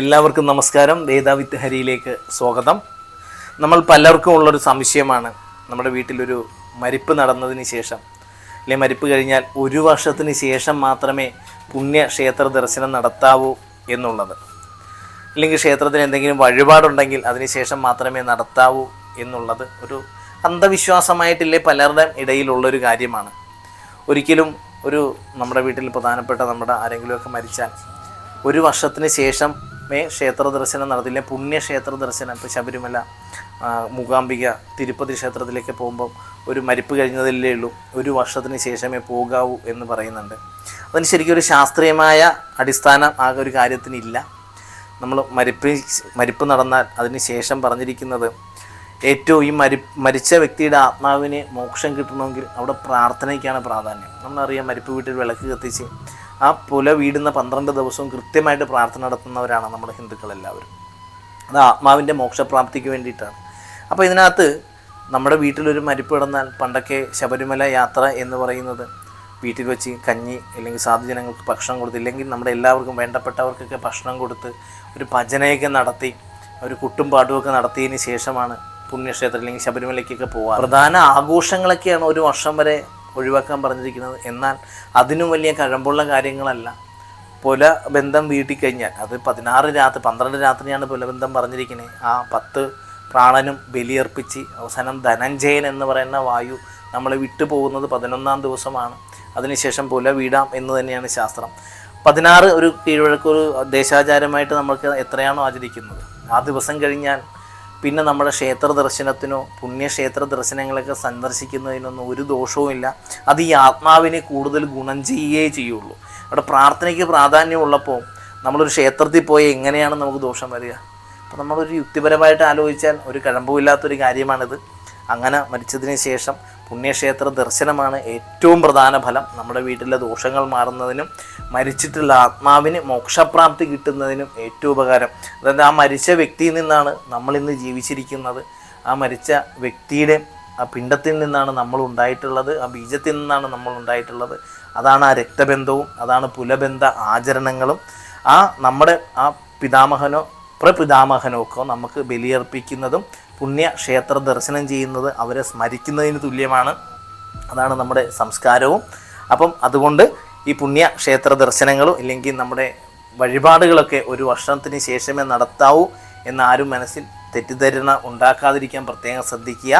എല്ലാവർക്കും നമസ്കാരം. വേദാവിത്ത് ഹരിയിലേക്ക് സ്വാഗതം. നമ്മൾ പലർക്കും ഉള്ളൊരു സംശയമാണ് നമ്മുടെ വീട്ടിലൊരു മരിപ്പ് നടന്നതിന് ശേഷം. അല്ലെ മരിപ്പ് കഴിഞ്ഞാൽ ഒരു വർഷത്തിന് ശേഷം മാത്രമേ പുണ്യ ക്ഷേത്ര ദർശനം നടത്താവൂ എന്നുള്ളത്. അല്ലെങ്കിൽ ക്ഷേത്രത്തിന് എന്തെങ്കിലും വഴിപാടുണ്ടെങ്കിൽ അതിനുശേഷം മാത്രമേ നടത്താവൂ എന്നുള്ളത് ഒരു അന്ധവിശ്വാസമായിട്ടില്ലേ പലരുടെ ഇടയിലുള്ളൊരു കാര്യമാണ്. ഒരിക്കലും ഒരു നമ്മുടെ വീട്ടിൽ പ്രധാനപ്പെട്ട നമ്മുടെ ആരെങ്കിലുമൊക്കെ മരിച്ചാൽ ഒരു വർഷത്തിന് ശേഷമേ ക്ഷേത്ര ദർശനം നടത്തില്ല. പുണ്യക്ഷേത്ര ദർശനം. ഇപ്പോൾ ശബരിമല മൂകാംബിക തിരുപ്പതി ക്ഷേത്രത്തിലേക്ക് പോകുമ്പം ഒരു മരിപ്പ് കഴിഞ്ഞതിലേ ഉള്ളൂ. ഒരു വർഷത്തിന് ശേഷമേ പോകാവൂ എന്ന് പറയുന്നുണ്ട്. അതിന് ശരിക്കും ഒരു ശാസ്ത്രീയമായ അടിസ്ഥാനം ആ ഒരു കാര്യത്തിനില്ല. നമ്മൾ മരിപ്പ് മരിപ്പ് നടന്നാൽ അതിന് ശേഷം പറഞ്ഞിരിക്കുന്നത് ഏറ്റവും ഈ മരി മരിച്ച വ്യക്തിയുടെ ആത്മാവിന് മോക്ഷം കിട്ടണമെങ്കിൽ അവിടെ പ്രാർത്ഥനയ്ക്കാണ് പ്രാധാന്യം. നമ്മളറിയാം മരിപ്പ് വീട്ടിൽ വിളക്ക് കത്തിച്ച് ആ പുല വീടുന്ന പന്ത്രണ്ട് ദിവസവും കൃത്യമായിട്ട് പ്രാർത്ഥന നടത്തുന്നവരാണ് നമ്മുടെ ഹിന്ദുക്കളെല്ലാവരും. അത് ആത്മാവിന്റെ മോക്ഷപ്രാപ്തിക്ക് വേണ്ടിയിട്ടാണ്. അപ്പോൾ ഇതിനകത്ത് നമ്മുടെ വീട്ടിലൊരു മരിപ്പ് കിടന്നാൽ പണ്ടൊക്കെ ശബരിമല യാത്ര എന്ന് പറയുന്നത് വീട്ടിൽ വെച്ച് കഞ്ഞി അല്ലെങ്കിൽ സാധുജനങ്ങൾക്ക് ഭക്ഷണം കൊടുത്ത് ഇല്ലെങ്കിൽ നമ്മുടെ എല്ലാവർക്കും വേണ്ടപ്പെട്ടവർക്കൊക്കെ ഭക്ഷണം കൊടുത്ത് ഒരു ഭജനയൊക്കെ നടത്തി ഒരു കുട്ടും പാട്ടുമൊക്കെ നടത്തിയതിന് ശേഷമാണ് പുണ്യക്ഷേത്രം അല്ലെങ്കിൽ ശബരിമലയ്ക്കൊക്കെ പോകുക പ്രധാന ആഘോഷങ്ങളൊക്കെയാണ് ഒരു വർഷം വരെ ഒഴിവാക്കാൻ പറഞ്ഞിരിക്കുന്നത്. എന്നാൽ അതിനും വലിയ കഴമ്പുള്ള കാര്യങ്ങളല്ല. പുല ബന്ധം വീട്ടിൽ കഴിഞ്ഞാൽ അത് പതിനാറ് രാത്രി പന്ത്രണ്ട് രാത്രിയാണ് പുലബന്ധം പറഞ്ഞിരിക്കുന്നത് ആ പത്ത് പ്രാണനും ബലിയർപ്പിച്ച് അവസാനം ധനഞ്ജയൻ എന്ന് പറയുന്ന വായു നമ്മളെ വിട്ടുപോകുന്നത് പതിനൊന്നാം ദിവസമാണ്. അതിനുശേഷം പുല വീടാം എന്ന് തന്നെയാണ് ശാസ്ത്രം. പതിനാറ് ഒരു കീഴ്വഴക്കൊരു ദേശാചാരമായിട്ട് നമ്മൾക്ക് എത്രയാണോ ആചരിക്കുന്നത്. ആ ദിവസം കഴിഞ്ഞാൽ പിന്നെ നമ്മുടെ ക്ഷേത്ര ദർശനത്തിനോ പുണ്യക്ഷേത്ര ദർശനങ്ങളൊക്കെ സന്ദർശിക്കുന്നതിനൊന്നും ഒരു ദോഷവുമില്ല അത് ഈ ആത്മാവിനെ കൂടുതൽ ഗുണം ചെയ്യുകയേ ചെയ്യുള്ളൂ. അവിടെ പ്രാർത്ഥനയ്ക്ക് പ്രാധാന്യമുള്ളപ്പോൾ നമ്മളൊരു ക്ഷേത്രത്തിൽ പോയി എങ്ങനെയാണ് നമുക്ക് ദോഷം വരിക? അപ്പോൾ നമ്മളൊരു യുക്തിപരമായിട്ട് ആലോചിച്ചാൽ ഒരു കഴമ്പുമില്ലാത്തൊരു കാര്യമാണിത്. അങ്ങനെ മരിച്ചതിന് ശേഷം പുണ്യക്ഷേത്ര ദർശനമാണ് ഏറ്റവും പ്രധാന ഫലം. നമ്മുടെ വീട്ടിലെ ദോഷങ്ങൾ മാറുന്നതിനും മരിച്ചിട്ടുള്ള ആത്മാവിന് മോക്ഷപ്രാപ്തി കിട്ടുന്നതിനും ഏറ്റവും ഉപകാരം. അതായത് ആ മരിച്ച വ്യക്തിയിൽ നിന്നാണ് നമ്മൾ ഇന്ന് ജീവിച്ചിരിക്കുന്നത്. ആ മരിച്ച വ്യക്തിയുടെ ആ പിണ്ടത്തിൽ നിന്നാണ് നമ്മൾ ഉണ്ടായിട്ടുള്ളത്. ആ ബീജത്തിൽ നിന്നാണ് നമ്മൾ ഉണ്ടായിട്ടുള്ളത്. അതാണ് ആ രക്തബന്ധവും അതാണ് പുലബന്ധ ആചരണങ്ങളും. ആ നമ്മുടെ ആ പിതാമഹനോ പ്രപിതാമഹനോ ഒക്കെ നമുക്ക് ബലിയർപ്പിക്കുന്നതും പുണ്യ ക്ഷേത്ര ദർശനം ചെയ്യുന്നത് അവരെ സ്മരിക്കുന്നതിന് തുല്യമാണ്. അതാണ് നമ്മുടെ സംസ്കാരവും. അപ്പം അതുകൊണ്ട് ഈ പുണ്യ ക്ഷേത്ര ദർശനങ്ങളും ഇല്ലെങ്കിൽ നമ്മുടെ വഴിപാടുകളൊക്കെ ഒരു വർഷത്തിന് ശേഷമേ നടത്താവൂ എന്നാരും മനസ്സിൽ തെറ്റിദ്ധരണ ഉണ്ടാക്കാതിരിക്കാൻ പ്രത്യേകം ശ്രദ്ധിക്കുക.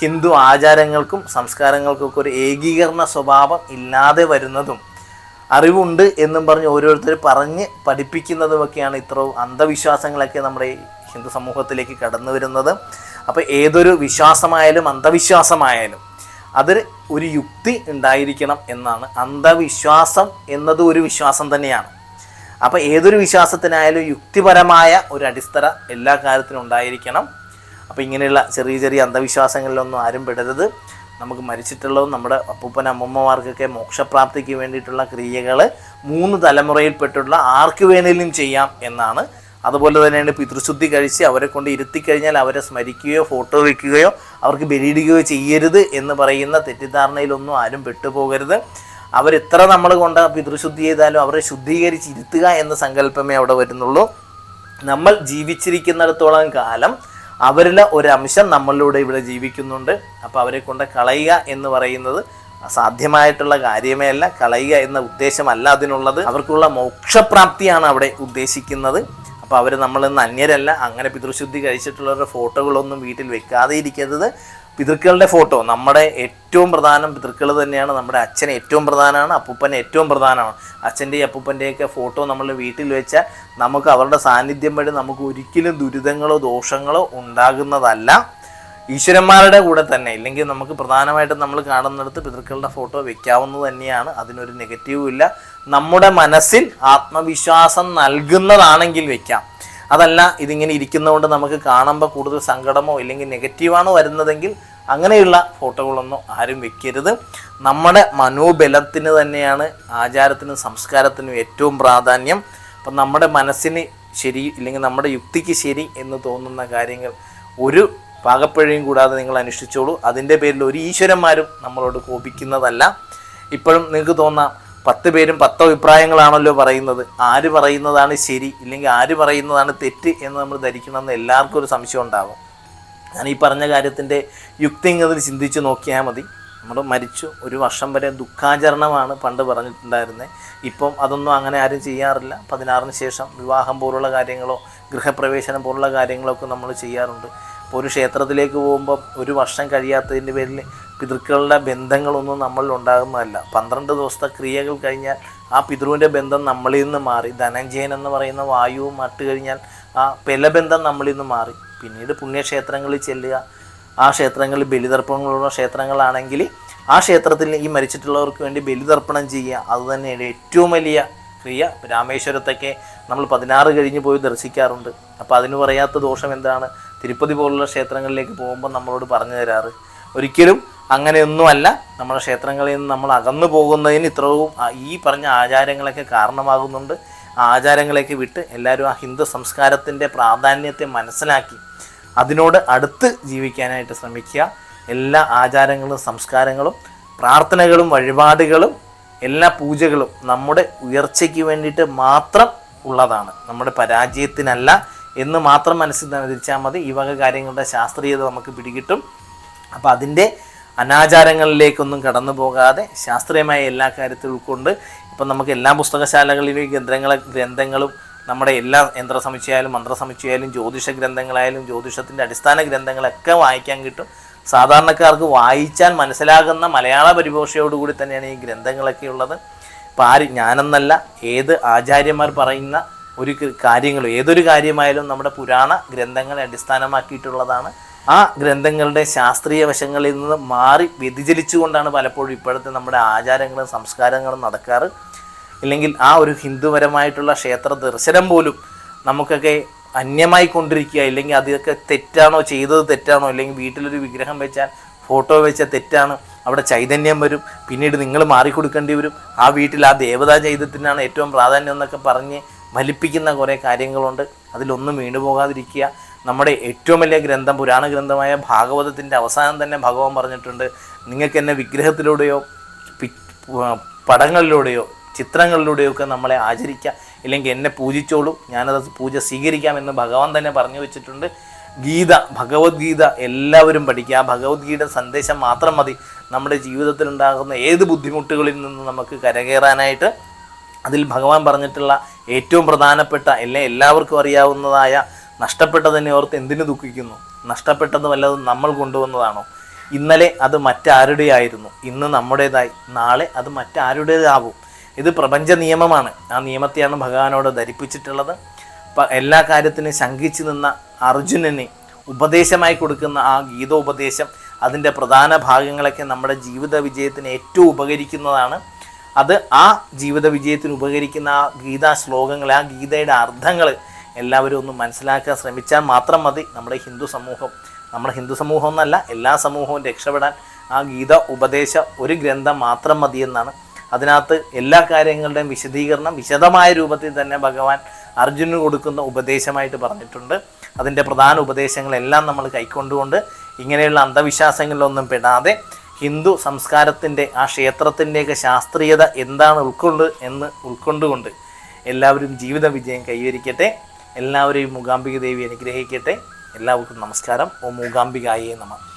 ഹിന്ദു ആചാരങ്ങൾക്കും സംസ്കാരങ്ങൾക്കൊക്കെ ഒരു ഏകീകരണ സ്വഭാവം ഇല്ലാതെ വരുന്നതും അറിവുണ്ട് എന്നും പറഞ്ഞ് ഓരോരുത്തർ പറഞ്ഞ് പഠിപ്പിക്കുന്നതുമൊക്കെയാണ് ഇത്രയും അന്ധവിശ്വാസങ്ങളൊക്കെ നമ്മുടെ ഹിന്ദു സമൂഹത്തിലേക്ക് കടന്നു വരുന്നത്. അപ്പോൾ ഏതൊരു വിശ്വാസമായാലും അന്ധവിശ്വാസമായാലും അതിൽ ഒരു യുക്തി ഉണ്ടായിരിക്കണം എന്നാണ്. അന്ധവിശ്വാസം എന്നത് ഒരു വിശ്വാസം തന്നെയാണ്. അപ്പോൾ ഏതൊരു വിശ്വാസത്തിനായാലും യുക്തിപരമായ ഒരു അടിസ്ഥര എല്ലാ കാര്യത്തിനും ഉണ്ടായിരിക്കണം. അപ്പോൾ ഇങ്ങനെയുള്ള ചെറിയ ചെറിയ അന്ധവിശ്വാസങ്ങളിലൊന്നും ആരും പെടരുത്. നമുക്ക് മരിച്ചിട്ടുള്ളതും നമ്മുടെ അപ്പൂപ്പൻ അമ്മമ്മമാർക്കൊക്കെ മോക്ഷപ്രാപ്തിക്ക് വേണ്ടിയിട്ടുള്ള ക്രിയകൾ മൂന്ന് തലമുറയിൽപ്പെട്ടുള്ള ആർക്ക് വേണേലും ചെയ്യാം എന്നാണ് അതുപോലെ തന്നെയാണ് പിതൃശുദ്ധി കഴിച്ച് അവരെ കൊണ്ട് ഇരുത്തി കഴിഞ്ഞാൽ അവരെ സ്മരിക്കുകയോ ഫോട്ടോ വയ്ക്കുകയോ അവർക്ക് ബലിയിടുകയോ ചെയ്യരുത് എന്ന് പറയുന്ന തെറ്റിദ്ധാരണയിലൊന്നും ആരും പെട്ടുപോകരുത്. അവരെത്ര നമ്മൾ കൊണ്ട് പിതൃശുദ്ധി ചെയ്താലും അവരെ ശുദ്ധീകരിച്ച് ഇരുത്തുക എന്ന സങ്കല്പമേ അവിടെ വരുന്നുള്ളൂ. നമ്മൾ ജീവിച്ചിരിക്കുന്നിടത്തോളം കാലം അവരിലെ ഒരംശം നമ്മളിലൂടെ ഇവിടെ ജീവിക്കുന്നുണ്ട്. അപ്പോൾ അവരെ കൊണ്ട് കളയുക എന്ന് പറയുന്നത് അസാധ്യമായിട്ടുള്ള കാര്യമേ അല്ല. കളയുക എന്ന ഉദ്ദേശമല്ല അതിനുള്ളത്. അവർക്കുള്ള മോക്ഷപ്രാപ്തിയാണ് അവിടെ ഉദ്ദേശിക്കുന്നത്. അപ്പോൾ അവർ നമ്മളിന്ന് അന്യരല്ല അങ്ങനെ പിതൃശുദ്ധി കഴിച്ചിട്ടുള്ളവരുടെ ഫോട്ടോകളൊന്നും വീട്ടിൽ വെക്കാതെ ഇരിക്കരുത്. പിതൃക്കളുടെ ഫോട്ടോ നമ്മുടെ ഏറ്റവും പ്രധാനം പിതൃക്കൾ തന്നെയാണ് നമ്മുടെ അച്ഛൻ ഏറ്റവും പ്രധാനമാണ് അപ്പൂപ്പൻ ഏറ്റവും പ്രധാനമാണ്. അച്ഛന്റെയും അപ്പൂപ്പന്റെയൊക്കെ ഫോട്ടോ നമ്മൾ വീട്ടിൽ വെച്ചാൽ നമുക്ക് അവരുടെ സാന്നിധ്യം വഴി നമുക്ക് ഒരിക്കലും ദുരിതങ്ങളോ ദോഷങ്ങളോ ഉണ്ടാകുന്നതല്ല. ഈശ്വരന്മാരുടെ കൂടെ തന്നെ ഇല്ലെങ്കിൽ നമുക്ക് പ്രധാനമായിട്ടും നമ്മൾ കാണുന്നിടത്ത് പിതൃക്കളുടെ ഫോട്ടോ വെക്കാവുന്നത് തന്നെയാണ്. അതിനൊരു നെഗറ്റീവും ഇല്ല. നമ്മുടെ മനസ്സിൽ ആത്മവിശ്വാസം നൽകുന്നതാണെങ്കിൽ വെക്കാം. അതല്ല ഇതിങ്ങനെ ഇരിക്കുന്നതുകൊണ്ട് നമുക്ക് കാണുമ്പോൾ കൂടുതൽ സങ്കടമോ ഇല്ലെങ്കിൽ നെഗറ്റീവാണോ വരുന്നതെങ്കിൽ അങ്ങനെയുള്ള ഫോട്ടോകളൊന്നും ആരും വെക്കരുത്. നമ്മുടെ മനോബലത്തിന് തന്നെയാണ് ആചാരത്തിനും സംസ്കാരത്തിനും ഏറ്റവും പ്രാധാന്യം. അപ്പം നമ്മുടെ മനസ്സിന് ശരി ഇല്ലെങ്കിൽ നമ്മുടെ യുക്തിക്ക് ശരി എന്ന് തോന്നുന്ന കാര്യങ്ങൾ ഒരു പാകപ്പിഴയും കൂടാതെ നിങ്ങൾ അനുഷ്ഠിച്ചോളൂ. അതിന്റെ പേരിൽ ഒരു ഈശ്വരന്മാരും നമ്മളോട് കോപിക്കുന്നതല്ല. ഇപ്പോഴും നിങ്ങൾക്ക് തോന്നാം പത്ത് പേരും പത്ത് അഭിപ്രായങ്ങളാണല്ലോ പറയുന്നത്. ആര് പറയുന്നതാണ് ശരി ഇല്ലെങ്കിൽ ആര് പറയുന്നതാണ് തെറ്റ് എന്ന് നമ്മൾ ധരിക്കണമെന്ന് എല്ലാവർക്കും ഒരു സംശയം ഉണ്ടാകും. ഞാൻ ഈ പറഞ്ഞ കാര്യത്തിന്റെ യുക്തി ഇങ്ങനെ ചിന്തിച്ച് നോക്കിയാൽ മതി. നമ്മൾ മരിച്ചു ഒരു വർഷം വരെ ദുഃഖാചരണമാണ് പണ്ട് പറഞ്ഞിട്ടുണ്ടായിരുന്നത് ഇപ്പം അതൊന്നും അങ്ങനെ ആരും ചെയ്യാറില്ല. പതിനാറിന് ശേഷം വിവാഹം പോലുള്ള കാര്യങ്ങളോ ഗൃഹപ്രവേശനം പോലുള്ള കാര്യങ്ങളൊക്കെ നമ്മൾ ചെയ്യാറുണ്ട്. ഇപ്പോൾ ഒരു ക്ഷേത്രത്തിലേക്ക് പോകുമ്പോൾ ഒരു വർഷം കഴിയാത്തതിന്റെ പേരിൽ പിതൃക്കളുടെ ബന്ധങ്ങളൊന്നും നമ്മളിൽ ഉണ്ടാകുന്നതല്ല. പന്ത്രണ്ട് ദിവസത്തെ ക്രിയകൾ കഴിഞ്ഞാൽ ആ പിതൃവിന്റെ ബന്ധം നമ്മളിൽ നിന്ന് മാറി. ധനഞ്ജയൻ എന്ന് പറയുന്ന വായുവും മട്ട് കഴിഞ്ഞാൽ ആ പെലബന്ധം നമ്മളിൽ നിന്ന് മാറി. പിന്നീട് പുണ്യക്ഷേത്രങ്ങളിൽ ചെല്ലുക. ആ ക്ഷേത്രങ്ങളിൽ ബലിതർപ്പണങ്ങളുള്ള ക്ഷേത്രങ്ങളാണെങ്കിൽ ആ ക്ഷേത്രത്തിൽ ഈ മരിച്ചിട്ടുള്ളവർക്ക് വേണ്ടി ബലിതർപ്പണം ചെയ്യുക. അതുതന്നെയാണ് ഏറ്റവും വലിയ ക്രിയ. രാമേശ്വരത്തൊക്കെ നമ്മൾ പതിനാറ് കഴിഞ്ഞ് പോയി ദർശിക്കാറുണ്ട്. അപ്പോൾ അതിന് പറയാത്ത ദോഷം എന്താണ്? തിരുപ്പതി പോലുള്ള ക്ഷേത്രങ്ങളിലേക്ക് പോകുമ്പോൾ നമ്മളോട് പറഞ്ഞു തരാറ്. ഒരിക്കലും അങ്ങനെയൊന്നുമല്ല. നമ്മുടെ ക്ഷേത്രങ്ങളിൽ നിന്ന് നമ്മൾ അകന്നു പോകുന്നതിന് ഇത്രയും ഈ പറഞ്ഞ ആചാരങ്ങളൊക്കെ കാരണമാകുന്നുണ്ട്. ആ ആചാരങ്ങളെയൊക്കെ വിട്ട് എല്ലാവരും ആ ഹിന്ദു സംസ്കാരത്തിന്റെ പ്രാധാന്യത്തെ മനസ്സിലാക്കി അതിനോട് അടുത്ത് ജീവിക്കാനായിട്ട് ശ്രമിക്കുക. എല്ലാ ആചാരങ്ങളും സംസ്കാരങ്ങളും പ്രാർത്ഥനകളും വഴിപാടുകളും എല്ലാ പൂജകളും നമ്മുടെ ഉയർച്ചയ്ക്ക് വേണ്ടിയിട്ട് മാത്രം ഉള്ളതാണ്. നമ്മുടെ പരാജയത്തിനല്ല എന്ന് മാത്രം മനസ്സിൽ ധരിച്ചാൽ മതി. ഈ വക കാര്യങ്ങളുടെ ശാസ്ത്രീയത നമുക്ക് പിടികിട്ടും. അപ്പോൾ അതിന്റെ അനാചാരങ്ങളിലേക്കൊന്നും കടന്നു പോകാതെ ശാസ്ത്രീയമായ എല്ലാ കാര്യത്തിലും ഉൾക്കൊണ്ട് ഇപ്പം നമുക്ക് എല്ലാ പുസ്തകശാലകളിലും ഈ ഗ്രന്ഥങ്ങളെ ഗ്രന്ഥങ്ങളും നമ്മുടെ എല്ലാ യന്ത്ര സമുച്ചയായാലും മന്ത്ര സമുച്ചയായാലും ജ്യോതിഷ ഗ്രന്ഥങ്ങളായാലും ജ്യോതിഷത്തിന്റെ അടിസ്ഥാന ഗ്രന്ഥങ്ങളൊക്കെ വായിക്കാൻ കിട്ടും. സാധാരണക്കാർക്ക് വായിച്ചാൽ മനസ്സിലാകുന്ന മലയാള പരിഭാഷയോടുകൂടി തന്നെയാണ് ഈ ഗ്രന്ഥങ്ങളൊക്കെ ഉള്ളത്. ഇപ്പം ആര് ഞാനെന്നല്ല ഏത് ആചാര്യന്മാർ പറയുന്ന ഒരു കാര്യങ്ങളും ഏതൊരു കാര്യമായാലും നമ്മുടെ പുരാണ ഗ്രന്ഥങ്ങളെ അടിസ്ഥാനമാക്കിയിട്ടുള്ളതാണ്. ആ ഗ്രന്ഥങ്ങളുടെ ശാസ്ത്രീയ വശങ്ങളിൽ നിന്ന് മാറി വ്യതിചലിച്ചുകൊണ്ടാണ് പലപ്പോഴും ഇപ്പോഴത്തെ നമ്മുടെ ആചാരങ്ങളും സംസ്കാരങ്ങളും നടക്കാറ്. ഇല്ലെങ്കിൽ ആ ഒരു ഹിന്ദുപരമായിട്ടുള്ള ക്ഷേത്ര ദർശനം പോലും നമുക്കൊക്കെ അന്യമായി കൊണ്ടിരിക്കുക ഇല്ലെങ്കിൽ അതൊക്കെ തെറ്റാണോ ചെയ്തത് തെറ്റാണോ അല്ലെങ്കിൽ വീട്ടിലൊരു വിഗ്രഹം വെച്ചാൽ ഫോട്ടോ വെച്ച തെറ്റാണ് അവിടെ ചൈതന്യം വരും പിന്നീട് നിങ്ങൾ മാറിക്കൊടുക്കേണ്ടി വരും. ആ വീട്ടിൽ ആ ദേവതാ ചൈതത്തിനാണ് ഏറ്റവും പ്രാധാന്യം എന്നൊക്കെ പറഞ്ഞ് വലിപ്പിക്കുന്ന കുറേ കാര്യങ്ങളുണ്ട്. അതിലൊന്നും വീണുപോകാതിരിക്കുക. നമ്മുടെ ഏറ്റവും വലിയ ഗ്രന്ഥം പുരാണ ഗ്രന്ഥമായ ഭാഗവതത്തിന്റെ അവസാനം തന്നെ ഭഗവാൻ പറഞ്ഞിട്ടുണ്ട്. നിങ്ങൾക്ക് എന്നെ വിഗ്രഹത്തിലൂടെയോ പി- ചിത്രങ്ങളിലൂടെയോ പടങ്ങളിലൂടെയോ ചിത്രങ്ങളിലൂടെയൊക്കെ നമ്മളെ ആചരിക്കാം. ഇല്ലെങ്കിൽ എന്നെ പൂജിച്ചോളൂ. ഞാനത് പൂജ സ്വീകരിക്കാം എന്ന് ഭഗവാൻ തന്നെ പറഞ്ഞു വെച്ചിട്ടുണ്ട്. ഗീത ഭഗവത്ഗീത എല്ലാവരും പഠിക്കുക. ആ ഭഗവത്ഗീത സന്ദേശം മാത്രം മതി. നമ്മുടെ ജീവിതത്തിൽ ഉണ്ടാകുന്ന ഏത് ബുദ്ധിമുട്ടുകളിൽ നിന്ന് നമുക്ക് കരകയറാനായിട്ട് അതിൽ ഭഗവാൻ പറഞ്ഞിട്ടുള്ള ഏറ്റവും പ്രധാനപ്പെട്ട എല്ലാ എല്ലാവർക്കും അറിയാവുന്നതായ നഷ്ടപ്പെട്ടതിനെ ഓർത്ത് എന്തിനു ദുഃഖിക്കുന്നു? നഷ്ടപ്പെട്ടത് വല്ലതും നമ്മൾ കൊണ്ടുവന്നതാണോ? ഇന്നലെ അത് മറ്റാരുടെയായിരുന്നു? ഇന്ന് നമ്മുടേതായി. നാളെ അത് മറ്റാരുടേതാവും. ഇത് പ്രപഞ്ച നിയമമാണ്. ആ നിയമത്തെയാണ് ഭഗവാനോട് ധരിപ്പിച്ചിട്ടുള്ളത്. എല്ലാ കാര്യത്തിനും ശങ്കിച്ചു നിന്ന അർജുനന് ഉപദേശമായി കൊടുക്കുന്ന ആ ഗീതോപദേശം അതിന്റെ പ്രധാന ഭാഗങ്ങളൊക്കെ നമ്മുടെ ജീവിത വിജയത്തിന് ഏറ്റവും ഉപകരിക്കുന്നതാണ്. അത് ആ ജീവിത വിജയത്തിന് ഉപകരിക്കുന്ന ആ ഗീതാ ശ്ലോകങ്ങൾ ആ ഗീതയുടെ അർത്ഥങ്ങൾ എല്ലാവരും ഒന്ന് മനസ്സിലാക്കാൻ ശ്രമിച്ചാൽ മാത്രം മതി. നമ്മുടെ ഹിന്ദു സമൂഹം നമ്മുടെ ഹിന്ദു സമൂഹം എന്നല്ല എല്ലാ സമൂഹവും രക്ഷപ്പെടാൻ ആ ഗീത ഉപദേശ ഒരു ഗ്രന്ഥം മാത്രം മതിയെന്നാണ് അതിനകത്ത് എല്ലാ കാര്യങ്ങളുടെയും വിശദീകരണം വിശദമായ രൂപത്തിൽ തന്നെ ഭഗവാൻ അർജുനന് കൊടുക്കുന്ന ഉപദേശമായിട്ട് പറഞ്ഞിട്ടുണ്ട്. അതിന്റെ പ്രധാന ഉപദേശങ്ങളെല്ലാം നമ്മൾ കൈക്കൊണ്ടുകൊണ്ട് ഇങ്ങനെയുള്ള അന്ധവിശ്വാസങ്ങളിലൊന്നും പെടാതെ ഹിന്ദു സംസ്കാരത്തിന്റെ ആ ക്ഷേത്രത്തിന്റെയൊക്കെ ശാസ്ത്രീയത എന്താണ് ഉൾക്കൊണ്ട് എന്ന് ഉൾക്കൊണ്ടുകൊണ്ട് എല്ലാവരും ജീവിത വിജയം കൈവരിക്കട്ടെ. എല്ലാവരെയും മൂകാംബിക ദേവി അനുഗ്രഹിക്കട്ടെ. എല്ലാവർക്കും നമസ്കാരം. ഓ മൂകാംബികായേ നമ.